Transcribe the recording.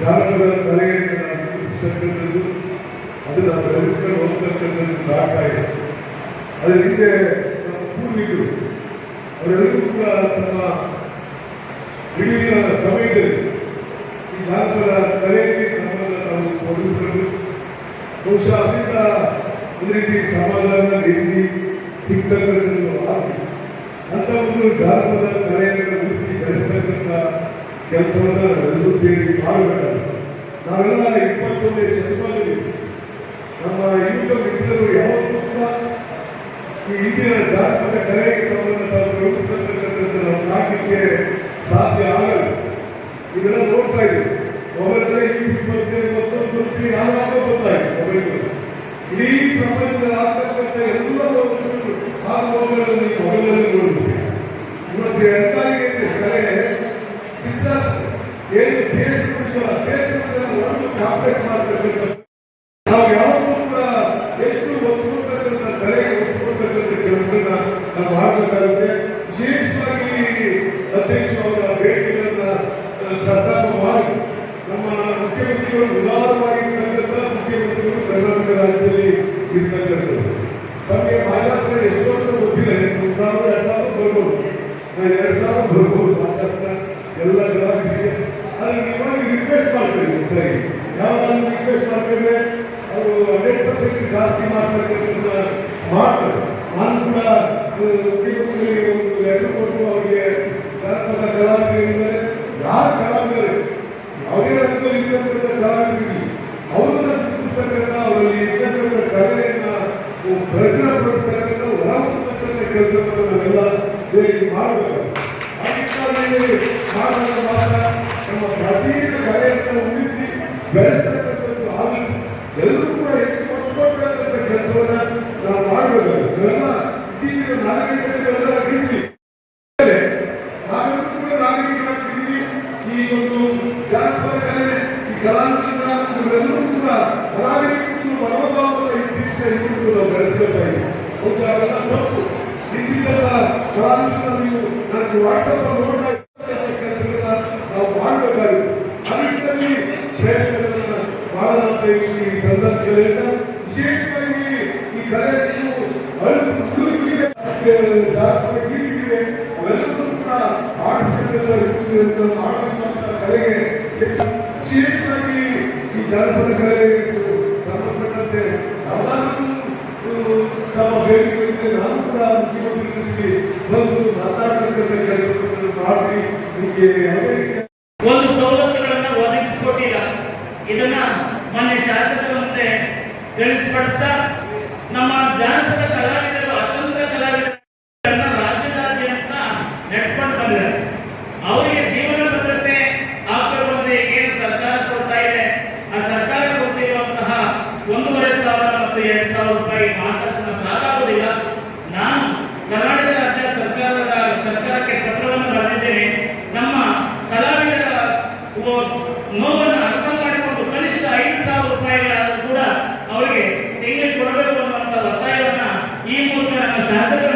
ಜಾನಪದ ಕಲೆಯನ್ನು ನಾವು ಗುರುತಿಸ್ತಕ್ಕಂಥದ್ದು ನಮ್ಮ ಪರಿಸರ ಹೋಗ್ತಕ್ಕಂಥದ್ದು ಕಾಡ್ತಾ ಇದೆ. ಅದರ ನಮ್ಮ ಪೂರ್ವಿಕರು, ಅವರೆಲ್ಲರೂ ಕೂಡ ತಮ್ಮ ಇಡೀ ಸಮಯದಲ್ಲಿ ಈ ಜಾನಪದ ಕಲೆಯಲ್ಲಿ ನಮ್ಮನ್ನು ನಾವು ತೊಡಗಿಸ್ಕೊಂಡು ಬಹುಶಃ ಅದರಿಂದ ಒಂದು ರೀತಿ ಸಮಾಧಾನ, ನೆಮ್ಮದಿ ಸಿಗ್ತಕ್ಕಂಥದ್ದು ಆಗಿ ಅಂತ ಒಂದು ಜಾನಪದ ಕಲೆಯನ್ನು ಉಳಿಸಿ ಬೆಳೆಸ್ತಕ್ಕಂಥ ಕೆಲಸವನ್ನ ಸೇರಿ ಪಾಲ್ಗೊಂಡರು ನಾವೆಲ್ಲ ಇಪ್ಪತ್ತೊಂದನೇ ಶತಮಾನದಲ್ಲಿ ನಮ್ಮ ಯುವ ಮಿತ್ರರು ಯಾವತ್ತೂ ಕೂಡ ಈ ಹಿಂದಿನ ಜಾನಪದ ಕಲೆಗೆ ತಮ್ಮನ್ನು ತಾವು ಪ್ರವೇಶಿಸತಕ್ಕಂಥದ್ದು ನಾವು ಕಾಣಲಿಕ್ಕೆ ಸಾಧ್ಯ ಆಗಲ್ಲ. ಇದೆಲ್ಲ ನೋಡ್ತಾ ಇದ್ದೀವಿ. ಮೊಬೈಲ್ ಇಪ್ಪತ್ತೈದು ಮತ್ತೊಂದು ಬರ್ತೀವಿ ಯಾವಾಗ ಇದೆ ಮೊಬೈಲ್ ಇಡೀ ಪ್ರಪಂಚದಲ್ಲಿ ಆತಕ್ಕಂಥ ಎಲ್ಲ ಆ ಮೊಬೈಲಲ್ಲಿ ನಾವು ಯಾವತ್ತೂ ಹೆಚ್ಚು ಒತ್ತು ಕೊಡ್ತಕ್ಕಂಥ ಕಲೆಗೆ ಒತ್ತು ಕೊಡ್ತಕ್ಕಂಥ ಕೆಲಸನ ವಿಶೇಷವಾಗಿ ಅಧ್ಯಕ್ಷ ಅವರ ಭೇಟಿಗಳನ್ನ ಪ್ರಸ್ತಾಪ ಮಾಡಿ ನಮ್ಮ ಮುಖ್ಯಮಂತ್ರಿಗಳು ಉದಾರವಾಗಿರ್ತಕ್ಕಂಥ ಮುಖ್ಯಮಂತ್ರಿಗಳು ಕರ್ನಾಟಕ ರಾಜ್ಯದಲ್ಲಿ ಇರ್ತಕ್ಕಂಥದ್ದು ನಮಗೆ ಭಾಷಾಸ್ತ್ರ ಎಷ್ಟೊಂದು ಗೊತ್ತಿಲ್ಲ ಒಂದು ಸಾವಿರ ಎರಡು ಬರ್ಬೋದು ಎರಡು ಎಲ್ಲ ಗ್ರಾಹಕರಿಗೆ ರಿಕ್ವೆಸ್ಟ್ ಮಾಡ್ತೀನಿ ಸರಿ ನಾನು ರಿಕ್ವೆಸ್ಟ್ ಮಾಡ್ತೇವೆ ಅವರು ಹಂಡ್ರೆಡ್ ಜಾಸ್ತಿ ಮಾಡ್ತಾರೆ ನಾನು ಕೂಡ ಮುಖ್ಯಮಂತ್ರಿಗಳಿಗೆ ಒಂದು ಅವರಿಗೆ ಜಾನಪದ ಕಲಾವಿದರಿದ್ದಾರೆ ಯಾರು ಕಲಾವಿದರು ಯಾವುದೇ ರಂಗದಲ್ಲಿ ಇರ್ತಕ್ಕಂಥ ಕಲಾವಿದರಿಗೆ ಅವರನ್ನ ಗುರುತಿಸ್ತಕ್ಕಂಥ ಅವರಲ್ಲಿ ಇರ್ತಕ್ಕಂಥ ಕಲೆಯನ್ನ ಮಾಡಬೇಕು ಆ ನಿಟ್ಟಿನಲ್ಲಿ ನಮ್ಮ ಪ್ರಾಚೀನ ಕಲೆಯನ್ನು ಉಳಿಸಿ ಬೆಳೆಸ್ತಕ್ಕಂಥದ್ದು ಆಗಲಿ ಎಲ್ಲರೂ ಕೂಡ ಹೆಚ್ಚು ಒತ್ತುಕೊಳ್ತಕ್ಕಂಥ ಕೆಲಸವನ್ನ ನಾವು ಮಾಡಬೇಕು ಇವೆಲ್ಲ ಇತ್ತೀಚಿನ ನಾಗರಿಕತೆಗಳೆಲ್ಲ ರೀತಿ ನಾವೆಲ್ಲರೂ ಕೂಡ ನಾಗರಿಕರಾಗಿದ್ದೀವಿ ಈ ಒಂದು ಜಾನಪದ ಕಲೆ ಈ ಕಲಾವಿದರನ್ನ ಕೂಡ ಕಲಾವಿದರಿಗೂ ಮನೋಭಾವದ ಇತ್ತೀಚಿನ ಇವರು ನಾವು ಅವೆಲ್ಲ ತಪ್ಪು ನೀವು ನಾವು ಮಾಡಬೇಕಾಗಿದೆ ಆ ನಿಟ್ಟಿನಲ್ಲಿ ಪ್ರಯತ್ನಗಳನ್ನ ಸಂದರ್ಭದಲ್ಲಿ ವಿಶೇಷವಾಗಿ ಈ ಕಲೆಯನ್ನು ಅಳಿದು ಉಳಿದುಬಿಟ್ಟಿದೆ ಜಾನಪದ ಗೀತೆಗಳಿವೆ ಕೂಡ ಮಾಡತಕ್ಕಂಥ ಕಲೆಗೆ ಹೆಚ್ಚು ವಿಶೇಷವಾಗಿ ತಮ್ಮ ನಾನು ಕೆಲಸವನ್ನು ಮಾಡಿ ನಿಮಗೆ ಒಂದು ಸವಲತ್ತುಗಳನ್ನ ಒದಗಿಸಿಕೊಟ್ಟಿಲ್ಲ. ಇದನ್ನ ಮೊನ್ನೆ ಶಾಸಕರು ಮತ್ತೆ ತಿಳಿಸ್ಪಡಿಸ್ತಾ ನಮ್ಮ ಜಾನಪದ ಕಲಾವಿದರು, ಅತಂತ್ರ ಕಲಾವಿದರನ್ನ ನೋವನ್ನು ಅರ್ಥ ಮಾಡಿಕೊಂಡು ಕನಿಷ್ಠ ಐದು ಸಾವಿರ ರೂಪಾಯಿಗಳಾದರೂ ಕೂಡ ಅವರಿಗೆ ತೆಂಗಿನ ಕೊಡಬೇಕು ಅನ್ನುವಂತ ಒತ್ತಾಯವನ್ನು ಈ ಮೂಲಕ ನಮ್ಮ ಶಾಸಕರ